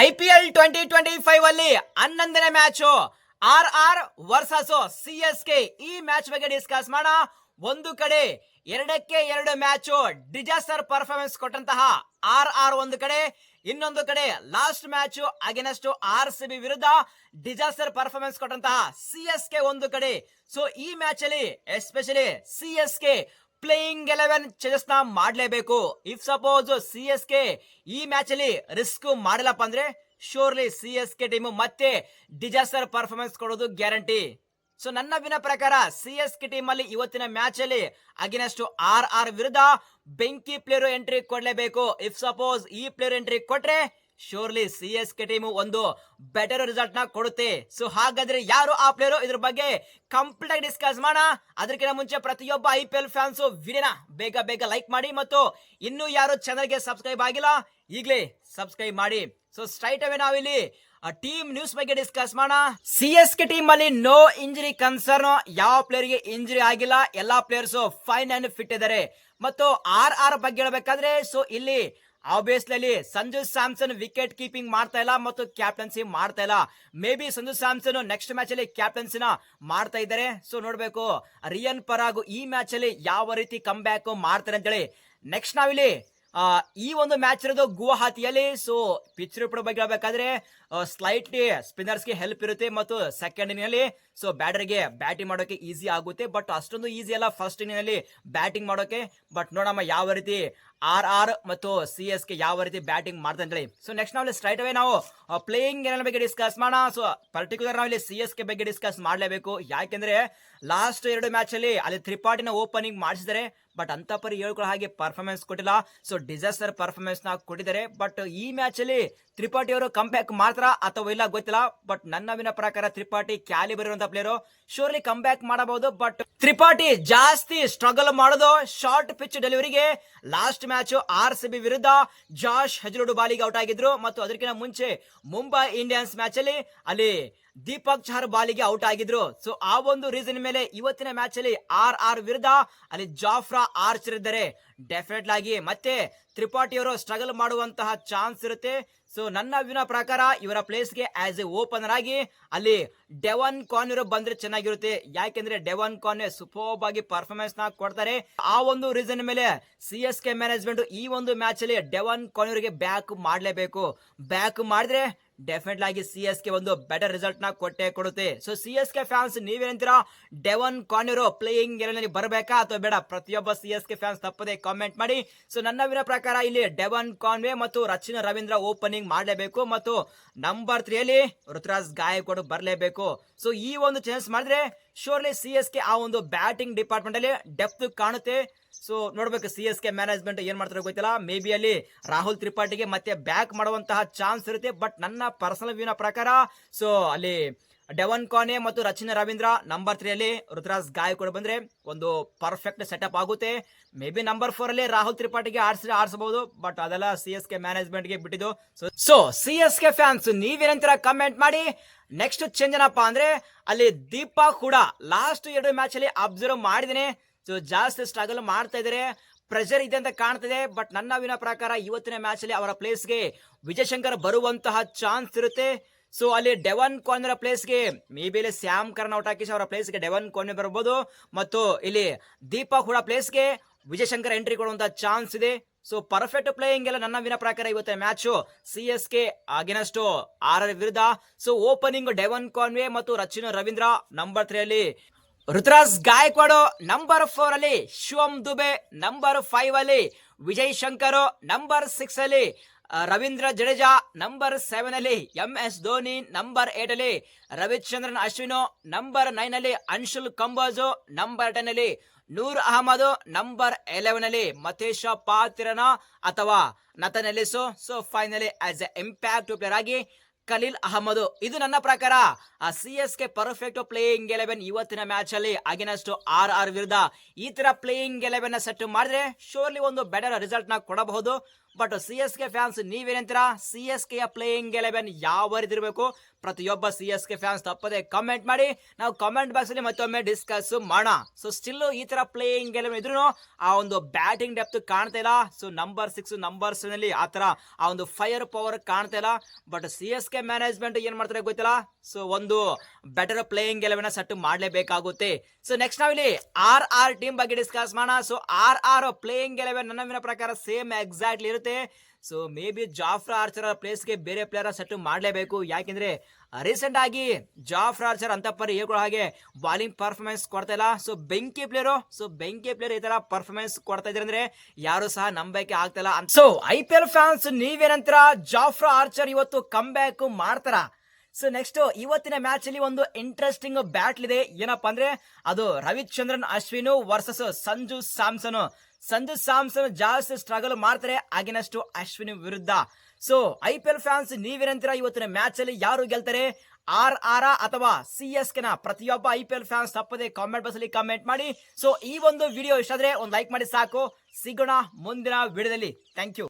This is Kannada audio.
I P L twenty twenty five ಅಲ್ಲಿ ಹನ್ನೊಂದನೇ match. R R versus C S K ಈ ಮ್ಯಾಚ್ ಬಗ್ಗೆ ಡಿಸ್ಕಸ್ ಮಾಡೋಣ. ಒಂದು ಕಡೆ ಎರಡಕ್ಕೆ ಎರಡು ಮ್ಯಾಚು ಡಿಜಾಸ್ಟರ್ ಪರ್ಫಾರ್ಮೆನ್ಸ್ ಕೊಟ್ಟಂತಹ ಆರ್ ಆರ್ ಒಂದು ಕಡೆ. ಇನ್ನೊಂದು ಕಡೆ last match against R C B ವಿರುದ್ಧ ಡಿಜಾಸ್ಟರ್ ಪರ್ಫಾರ್ಮೆನ್ಸ್ ಕೊಟ್ಟಂತಹ ಸಿ ಎಸ್ ಕೆ ಒಂದು ಕಡೆ. ಸೊ ಈ ಮ್ಯಾಚ್ ಅಲ್ಲಿ especially C S K playing eleven ಚೇಂಜಸ್ನ ಮಾಡಲೇಬೇಕು. If suppose C S K ಈ ಮ್ಯಾಚ್ ಅಲ್ಲಿ ರಿಸ್ಕ್ ಮಾಡಲಪ್ಪ ಅಂದ್ರೆ surely C S K team ಮತ್ತೆ ಡಿಜಾಸ್ಟರ್ ಪರ್ಫಾರ್ಮೆನ್ಸ್ ಕೊಡೋದು ಗ್ಯಾರಂಟಿ ಸೊ ನನ್ನ ವಿನ ಪ್ರಕಾರ ಸಿ ಎಸ್ ಕೆ ಟೀಮ್ ಅಲ್ಲಿ ಇವತ್ತಿನ ಮ್ಯಾಚ್ ಅಲ್ಲಿ ಅಗೇನಷ್ಟು ಆರ್ ಆರ್ ವಿರುದ್ಧ ಬೆಂಕಿ ಪ್ಲೇಯರ್ ಎಂಟ್ರಿ ಕೊಡಲೇಬೇಕು. ಇಫ್ ಸಪೋಸ್ ಈ ಪ್ಲೇಯರ್ ಎಂಟ್ರಿ ಕೊಟ್ರೆ surely C S K team ಒಂದು ಬೆಟರ್ ರಿಸಲ್ಟ್ನ ಕೊಡುತ್ತೆ. ಸೊ ಹಾಗಾದ್ರೆ ಯಾರು ಆ ಪ್ಲೇಯರು ಇದ್ರ ಬಗ್ಗೆ ಕಂಪ್ಲೀಟ್ ಆಗಿ ಡಿಸ್ಕಸ್ ಮಾಡೋಣ. ಅದಕ್ಕಿಂತ ಮುಂಚೆ ಪ್ರತಿಯೊಬ್ಬ ಐ ಪಿ ಎಲ್ ಫ್ಯಾನ್ಸ್ ವಿಡಿಯೋನ ಬೇಗ ಬೇಗ ಲೈಕ್ ಮಾಡಿ ಮತ್ತು ಇನ್ನೂ ಯಾರು ಚಾನಲ್ಗೆ ಸಬ್ಸ್ಕ್ರೈಬ್ ಆಗಿಲ್ಲ, ಈಗಲೇ ಸಬ್ಸ್ಕ್ರೈಬ್ ಮಾಡಿ. ಸೊ ಸ್ಟ್ರೈಟ್ ಅವೇ ನಾವಿಲ್ಲಿ ಟೀಮ್ ನ್ಯೂಸ್ ಬಗ್ಗೆ ಡಿಸ್ಕಸ್ ಮಾಡೋಣ. ಸಿ ಎಸ್ ಕೆ ಟೀಮ್ ಅಲ್ಲಿ ನೋ ಇಂಜುರಿ ಕನ್ಸರ್ನ್ ಯಾವ ಪ್ಲೇಯರ್ಗೆ ಇಂಜುರಿ ಆಗಿಲ್ಲ, ಎಲ್ಲಾ ಪ್ಲೇಯರ್ಸ್ ಫೈನ್ ಅಂಡ್ ಫಿಟ್ ಇದ್ದಾರೆ ಮತ್ತು ಆರ್ ಆರ್ ಬಗ್ಗೆ ಹೇಳ್ಬೇಕಾದ್ರೆ ಸೊ ಇಲ್ಲಿ obviously Sanju Samson wicket keeping ಮಾಡ್ತಾ ಇಲ್ಲ ಮತ್ತು ಕ್ಯಾಪ್ಟನ್ಸಿ ಮಾಡ್ತಾ ಇಲ್ಲ. Maybe Sanju Samson next match ಅಲ್ಲಿ ಕ್ಯಾಪ್ಟನ್ಸಿನ ಮಾಡ್ತಾ ಇದ್ದಾರೆ. ಸೊ ನೋಡ್ಬೇಕು. ರಿಯನ್ ಪರಾಗು ಈ ಮ್ಯಾಚ್ ಅಲ್ಲಿ ಯಾವ ರೀತಿ ಕಮ್ ಬ್ಯಾಕ್ ಮಾಡ್ತಾರೆ ಅಂತೇಳಿ. ನೆಕ್ಸ್ಟ್ ನಾವಿಲ್ಲಿ ಈ ಒಂದು ಮ್ಯಾಚ್ ಇರೋದು ಗುವಾಹತಿಯಲ್ಲಿ. ಸೊ ಪಿಚ್ ರಿಪೋರ್ಟ್ ಬಗ್ಗೆ ಹೇಳ್ಬೇಕಾದ್ರೆ ಸ್ಲೈಟ್ಲಿ ಸ್ಪಿನ್ನರ್ಸ್ಗೆ ಹೆಲ್ಪ್ ಇರುತ್ತೆ ಮತ್ತು ಸೆಕೆಂಡ್ ಇನ್ನಿಂಗ್ ಸೊ ಬ್ಯಾಟರ್ಗೆ ಬ್ಯಾಟಿಂಗ್ ಮಾಡೋಕೆ ಈಸಿ ಆಗುತ್ತೆ. ಬಟ್ ಅಷ್ಟೊಂದು ಈಸಿ ಅಲ್ಲ ಫಸ್ಟ್ ಇನ್ನಿಂಗ್ ಬ್ಯಾಟಿಂಗ್ ಮಾಡೋಕೆ. ಬಟ್ ನೋಡಮ್ಮ ಯಾವ ರೀತಿ ಆರ್ ಆರ್ ಮತ್ತು ಸಿ ಎಸ್ ಕೆ ಯಾವ ರೀತಿ ಬ್ಯಾಟಿಂಗ್ ಮಾಡ್ತಾರೆ ಅಂತೇಳಿ ಸೊ ನೆಕ್ಸ್ಟ್ ನಾವಲ್ಲಿ ಸ್ಟ್ರೈಟ್ ಅವೇ ನಾವು ಪ್ಲೇಯಿಂಗ್ ಏನೇನ ಬಗ್ಗೆ ಡಿಸ್ಕಸ್ ಮಾಡೋಣ. ಸೊ ಪರ್ಟಿಕ್ಯುಲರ್ ನಾವಿಲ್ಲಿ ಸಿ ಎಸ್ ಕೆ ಬಗ್ಗೆ ಡಿಸ್ಕಸ್ ಮಾಡಲೇಬೇಕು. ಯಾಕೆಂದ್ರೆ ಲಾಸ್ಟ್ ಎರಡು ಮ್ಯಾಚ್ ಅಲ್ಲಿ ಅಲ್ಲಿ ತ್ರಿಪಾಠಿನ ಓಪನಿಂಗ್ ಮಾಡಿಸಿದ್ದಾರೆ. ಬಟ್ ಅಂತ ಪರಿ ಹೇಳ್ಕೊಳ್ಳೋ ಹಾಗೆ ಪರ್ಫಾರ್ಮೆನ್ಸ್ ಕೊಟ್ಟಿಲ್ಲ. ಸೊ ಡಿಸಾಸ್ಟರ್ ಪರ್ಫಾರ್ಮೆನ್ಸ್ನ ಕೊಟ್ಟಿದ್ದಾರೆ. ಬಟ್ ಈ ಮ್ಯಾಚ್ ಅಲ್ಲಿ ತ್ರಿಪಾಠಿ ಅವರು ಕಮ್ ಬ್ಯಾಕ್ ಮಾಡ್ತಾರ ಅಥವಾ ಇಲ್ಲ ಗೊತ್ತಿಲ್ಲ ಬಟ್ ನನ್ನ ವಿನ ಪ್ರಕಾರ ತ್ರಿಪಾಠಿ ಕ್ಯಾಲಿ ಬರುವಂತ ಪ್ಲೇಯರ್ ಶೋರ್ಲಿ ಬ್ಯಾಕ್ ಮಾಡಬಹುದು ಬಟ್ ತ್ರಿಪಾಠಿ ಜಾಸ್ತಿ ಸ್ಟ್ರಗಲ್ ಮಾಡೋದು short pitch ಡೆಲಿವರಿಗೆ last match R C B ವಿರುದ್ಧ ಜಾಶ್ ಹೆಜ್ಲೋಡು ಬಾಲಿಗೆ ಔಟ್ ಆಗಿದ್ರು, ಮತ್ತು ಅದಕ್ಕಿಂತ ಮುಂಚೆ ಮುಂಬೈ ಇಂಡಿಯನ್ಸ್ ಮ್ಯಾಚ್ ಅಲ್ಲಿ ಅಲ್ಲಿ ದೀಪಕ್ ಚಹರ್ ಬಾಲಿಗೆ ಔಟ್ ಆಗಿದ್ರು. ಸೊ ಆ ಒಂದು ರೀಸನ್ ಮೇಲೆ ಇವತ್ತಿನ ಮ್ಯಾಚ್ ಅಲ್ಲಿ ಆರ್ ಆರ್ ವಿರುದ್ಧ ಅಲ್ಲಿ ಜಾಫ್ರಾ ಆರ್ಚರ್ ಇದ್ದಾರೆ. ಡೆಫಿನೆಟ್ ಆಗಿ ಮತ್ತೆ ತ್ರಿಪಾಠಿ ಅವರು ಸ್ಟ್ರಗಲ್ ಮಾಡುವಂತಹ ಚಾನ್ಸ್ ಇರುತ್ತೆ. ಸೊ ನನ್ನ ವಿನ ಪ್ರಕಾರ ಇವರ ಪ್ಲೇಸ್ಗೆ ಆಸ್ ಎ ಓಪನರ್ ಆಗಿ ಅಲ್ಲಿ ಡೆವನ್ ಕಾನ್ಯೂರ್ ಬಂದ್ರೆ ಚೆನ್ನಾಗಿರುತ್ತೆ. ಯಾಕೆಂದ್ರೆ ಡೆವನ್ ಕಾನ್ ಸೂಪರ್ಬ್ ಆಗಿ ಪರ್ಫಾರ್ಮೆನ್ಸ್ನ ಕೊಡ್ತಾರೆ. ಆ ಒಂದು ರೀಸನ್ ಮೇಲೆ ಸಿ ಎಸ್ ಕೆ ಮ್ಯಾನೇಜ್ಮೆಂಟ್ ಈ ಒಂದು ಮ್ಯಾಚ್ ಅಲ್ಲಿ ಡೆವನ್ ಕಾನ್ಯೂರ್ಗೆ ಬ್ಯಾಕ್ ಮಾಡಲೇಬೇಕು. ಬ್ಯಾಕ್ ಮಾಡಿದ್ರೆ ಡೆಫಿನೆಟ್ ಆಗಿ ಸಿ ಎಸ್ ಕೆ ಒಂದು ಬೆಟರ್ ರಿಸಲ್ಟ್ನ ಕೊಟ್ಟೆ ಕೊಡುತ್ತೆ. So C S K fans ನೀವೇನಂತೀರಾ Devon Conway playing ನನಗೆ ಬರಬೇಕಾ ಅಥವಾ ಬೇಡ? ಪ್ರತಿಯೊಬ್ಬ ಸಿ ಎಸ್ ಕೆ ಫ್ಯಾನ್ಸ್ ತಪ್ಪದೆ ಕಾಮೆಂಟ್ ಮಾಡಿ. ಸೊ ನನ್ನ ಪ್ರಕಾರ ಇಲ್ಲಿ ಡೆವನ್ ಕಾನ್ವೆ ಮತ್ತು ರಚಿನ ರವೀಂದ್ರ ಓಪನಿಂಗ್ ಮಾಡಲೇಬೇಕು ಮತ್ತು ನಂಬರ್ ತ್ರೀಯಲ್ಲಿ ಋತುರಾಜ್ ಗಾಯಕ್ವಾಡ್ ಬರಲೇಬೇಕು. ಸೊ ಈ ಒಂದು ಚೇಂಜ್ ಮಾಡಿದ್ರೆ ಶೋರ್ಲಿ ಸಿ ಎಸ್ ಕೆ ಆ ಒಂದು ಬ್ಯಾಟಿಂಗ್ ಡಿಪಾರ್ಟ್ಮೆಂಟ್ ಅಲ್ಲಿ ಡೆಪ್ತ್ ಕಾಣುತ್ತೆ. ಸೊ ನೋಡ್ಬೇಕು ಸಿ ಎಸ್ ಕೆ ಮ್ಯಾನೇಜ್ಮೆಂಟ್ ಏನ್ ಮಾಡ್ತಾರೆ ಗೊತ್ತಿಲ್ಲ? ಮೇ ಬಿ ಅಲ್ಲಿ ರಾಹುಲ್ ತ್ರಿಪಾಠಿಗೆ ಮತ್ತೆ ಬ್ಯಾಕ್ ಮಾಡುವಂತಹ ಚಾನ್ಸ್ ಇರುತ್ತೆ ಬಟ್ ನನ್ನ ಪರ್ಸನಲ್ ವ್ಯೂನ ಪ್ರಕಾರ ಸೊ ಅಲ್ಲಿ ಡೆವನ್ ಕಾನೆ ಮತ್ತು ರಚಿನ ರವೀಂದ್ರ ನಂಬರ್ ತ್ರೀ ಅಲ್ಲಿ ಋತುರಾಜ್ ಕೂಡ ಬಂದ್ರೆ ಒಂದು ಪರ್ಫೆಕ್ಟ್ ಸೆಟಪ್ ಆಗುತ್ತೆ. ಮೇ ಬಿ ನಂಬರ್ ಅಲ್ಲಿ ರಾಹುಲ್ ತ್ರಿಪಾಠಿಗೆ ಆಡ್ಸಿ, ಆಡಿಸಬಹುದು ಬಟ್ ಅದೆಲ್ಲ ಸಿ ಎಸ್ ಕೆ ಮ್ಯಾನೇಜ್ಮೆಂಟ್ಗೆ ಬಿಟ್ಟಿದ್ದು. So C S K fans ನೀವೇನಂತೀರ comment ಮಾಡಿ. ನೆಕ್ಸ್ಟ್ ಚೇಂಜ್ ಏನಪ್ಪಾ ಅಂದ್ರೆ, ಅಲ್ಲಿ ದೀಪಾ ಕೂಡ ಲಾಸ್ಟ್ ಎರಡು ಮ್ಯಾಚ್ ಅಲ್ಲಿ ಅಬ್ಸರ್ವ್ ಮಾಡಿದ್ದೀನಿ. ಸೊ ಜಾಸ್ತಿ ಸ್ಟ್ರಗಲ್ ಮಾಡ್ತಾ ಇದ್ರೆ ಪ್ರೆಷರ್ ಇದೆ ಅಂತ ಕಾಣ್ತಿದೆ. ಬಟ್ ನನ್ನ ವಿನ ಪ್ರಕಾರ ಇವತ್ತಿನ ಮ್ಯಾಚ್ ಅಲ್ಲಿ ಅವರ ಪ್ಲೇಸ್ಗೆ ವಿಜಯ್ ಶಂಕರ್ ಬರುವಂತಹ ಚಾನ್ಸ್ ಇರುತ್ತೆ. ಸೊ ಅಲ್ಲಿ ಡೆವನ್ ಕಾನ್ರ ಪ್ಲೇಸ್ಗೆ ಮೇ ಬಿ ಇಲ್ಲಿ ಸ್ಯಾಮ್ ಕರ್ನ್ ಔಟ್ ಹಾಕಿಸಿ ಅವರ ಪ್ಲೇಸ್ಗೆ ಡೆವನ್ ಕಾನ್ವೆ ಬರ್ಬೋದು. ಮತ್ತು ಇಲ್ಲಿ ದೀಪಾ ಕೂಡ ಪ್ಲೇಸ್ಗೆ ವಿಜಯಶಂಕರ್ ಎಂಟ್ರಿ ಕೊಡುವಂತಹ ಚಾನ್ಸ್ ಇದೆ. ಸೊ ಪರ್ಫೆಕ್ಟ್ ಪ್ಲೇಯಿಂಗ್ ಎಲ್ಲ ನನ್ನ ವಿನ ಪ್ರಕಾರ ಇವತ್ತಿನ ಮ್ಯಾಚ್ ಸಿ ಎಸ್ ಕೆ ಆಗಿನಷ್ಟು ಆರರ ಆರ್ ವಿರುದ್ಧ. ಸೊ ಓಪನಿಂಗ್ ಡೆವನ್ ಕಾನ್ವೆ ಮತ್ತು ರಚಿನ ರವೀಂದ್ರ ನಂಬರ್ ತ್ರೀ ಅಲ್ಲಿ ಋತುರಾಜ್ ಗಾಯಕ್ವಾಡು ನಂಬರ್ ಫೋರ್ ಅಲ್ಲಿ, ಶಿವಂ ದುಬೆ ನಂಬರ್ ಫೈವ್ ಅಲ್ಲಿ, ವಿಜಯ್ ಶಂಕರ್ ನಂಬರ್ ಸಿಕ್ಸ್ ಅಲ್ಲಿ ರವೀಂದ್ರ ಜಡೇಜಾ ನಂಬರ್ ಸೆವೆನ್ ಅಲ್ಲಿ, M S Dhoni number eight ಅಲ್ಲಿ, ರವಿಚಂದ್ರನ್ ಅಶ್ವಿನ್ ನಂಬರ್ ನೈನ್ ಅಲ್ಲಿ, ಅನ್ಶುಲ್ ಕಂಬೋಜು ನಂಬರ್ ಟೆನ್ ಅಲ್ಲಿ, ನೂರ್ ಅಹಮದ್ ನಂಬರ್ ಎಲೆವೆನ್ ಅಲ್ಲಿ, ಮತೇಶ ಪಾತ್ರನ ಅಥವಾ Nathan Ellis so finally as a impact player ಆಗಿ ಖಲೀಲ್ ಅಹಮದ್. ಇದು ನನ್ನ ಪ್ರಕಾರ C S K perfect playing eleven ಇವತ್ತಿನ ಮ್ಯಾಚ್ ಅಲ್ಲಿ ಅಗೇನೆಸ್ಟ್ ಆರ್ ಆರ್ ವಿರುದ್ಧ ಈ ತರ ಪ್ಲೇಯಿಂಗ್ ಎಲೆವೆನ್ ಸೆಟ್ ಮಾಡಿದ್ರೆ ಶೋರ್ಲಿ ಒಂದು ಬೆಟರ್ ರಿಸಲ್ಟ್ನ ಕೊಡಬಹುದು. But C S K fans ನೀವೇನಂತೀರಾ C S K playing eleven ಯಾವ ರೀತಿ ಇರಬೇಕು? ಪ್ರತಿಯೊಬ್ಬ ಸಿ ಎಸ್ ಕೆ ಫ್ಯಾನ್ಸ್ ತಪ್ಪದೆ ಕಮೆಂಟ್ ಮಾಡಿ. ನಾವು ಕಮೆಂಟ್ ಬಾಕ್ಸ್ ಅಲ್ಲಿ ಮತ್ತೊಮ್ಮೆ ಡಿಸ್ಕಸ್ ಮಾಡೋಣ. ಸೊ ಸ್ಟಿಲ್ ಈ ತರ ಪ್ಲೇಯಿಂಗ್ ಎಲ್ಲ ಇದ್ರು ಆ ಒಂದು ಬ್ಯಾಟಿಂಗ್ ಡೆಪ್ತ್ ಕಾಣ್ತಾ ಇಲ್ಲ. ಸೊ ನಂಬರ್ ಸಿಕ್ಸ್ ನಂಬರ್ಸ್ನಲ್ಲಿ ಆ ತರ ಆ ಒಂದು ಫೈರ್ ಪವರ್ ಕಾಣ್ತಾ ಇಲ್ಲ. But C S K management ಏನ್ ಮಾಡ್ತಾರೆ ಗೊತ್ತಿಲ್ಲ? ಸೊ ಒಂದು ಬೆಟರ್ ಪ್ಲೇಯಿಂಗ್ ಎಲೆವೆನ್ ಸೆಟ್ ಮಾಡಲೇಬೇಕಾಗುತ್ತೆ. ಸೊ ನೆಕ್ಸ್ಟ್ ನಾವಿಲ್ಲಿ ಆರ್ ಆರ್ ಟೀಮ್ ಬಗ್ಗೆ ಡಿಸ್ಕಸ್ ಮಾಡೋಣ. So R R playing eleven ನನ್ನ ಪ್ರಕಾರ ಸೇಮ್ ಎಕ್ಸಾಕ್ಟ್ಲಿ ಇರುತ್ತೆ. So may be Jofra Archer ಪ್ಲೇಸ್ಗೆ ಬೇರೆ ಪ್ಲೇಯರ್ ಸೆಟ್ ಮಾಡಲೇಬೇಕು. ಯಾಕೆಂದ್ರೆ ರೀಸೆಂಟ್ ಆಗಿ ಜಾಫ್ರಾ ಆರ್ಚರ್ ಅಂತ ಪರಿ ಹೇಳ್ಕೊಳ್ಳೋ ಹಾಗೆ ಬಾಲಿಂಗ್ ಪರ್ಫಾರ್ಮೆನ್ಸ್ ಕೊಡ್ತಾ ಇಲ್ಲ. ಸೊ ಬೆಂಕಿ ಪ್ಲೇಯರು ಸೊ ಬೆಂಕಿ ಪ್ಲೇಯರ್ ಈ ತರ ಪರ್ಫಾರ್ಮೆನ್ಸ್ ಕೊಡ್ತಾ ಇದ್ರೆ ಅಂದ್ರೆ ಯಾರು ಸಹ ನಂಬಕ್ಕೆ ಆಗ್ತಾ ಇಲ್ಲ. So I P L fans ನೀವೇನಂತರ? Jofra Archer ಇವತ್ತು ಕಮ್ ಬ್ಯಾಕ್ ಮಾಡ್ತಾರ? ಸೊ ನೆಕ್ಸ್ಟ್ ಇವತ್ತಿನ ಮ್ಯಾಚ್ ಅಲ್ಲಿ ಒಂದು ಇಂಟ್ರೆಸ್ಟಿಂಗ್ ಬ್ಯಾಟ್ಲ್ ಇದೆ. ಏನಪ್ಪಾ ಅಂದ್ರೆ, ಅದು ರವಿಚಂದ್ರನ್, ಅಶ್ವಿನ್ ವರ್ಸಸ್ ಸಂಜು ಸ್ಯಾಮ್ಸನ್. ಸಂಜು ಸ್ಯಾಮ್ಸನ್ ಜಾಸ್ತಿ ಸ್ಟ್ರಗಲ್ ಮಾಡ್ತಾರೆ, ಆಗಿನಷ್ಟು ಅಶ್ವಿನ್ ವಿರುದ್ಧ. So I P L fans ನೀವೇನಂತೀರಾ ಇವತ್ತಿನ ಮ್ಯಾಚ್ ಅಲ್ಲಿ? ಯಾರು ಗೆಲ್ತಾರೆ? ಆರ್ ಆರ್ ಅಥವಾ ಸಿ ಎಸ್ ಕೆನ ಪ್ರತಿಯೊಬ್ಬ ಐ ಪಿ ಎಲ್ ಫ್ಯಾನ್ಸ್ ತಪ್ಪದೆ ಕಾಮೆಂಟ್ ಬಾಕ್ಸ್ ಅಲ್ಲಿ ಕಾಮೆಂಟ್ ಮಾಡಿ. ಸೊ ಈ ಒಂದು ವಿಡಿಯೋ ಇಷ್ಟ ಆದ್ರೆ ಒಂದು ಲೈಕ್ ಮಾಡಿ ಸಾಕು. ಸಿಗೋಣ ಮುಂದಿನ ವಿಡಿಯೋದಲ್ಲಿ ಥ್ಯಾಂಕ್ ಯು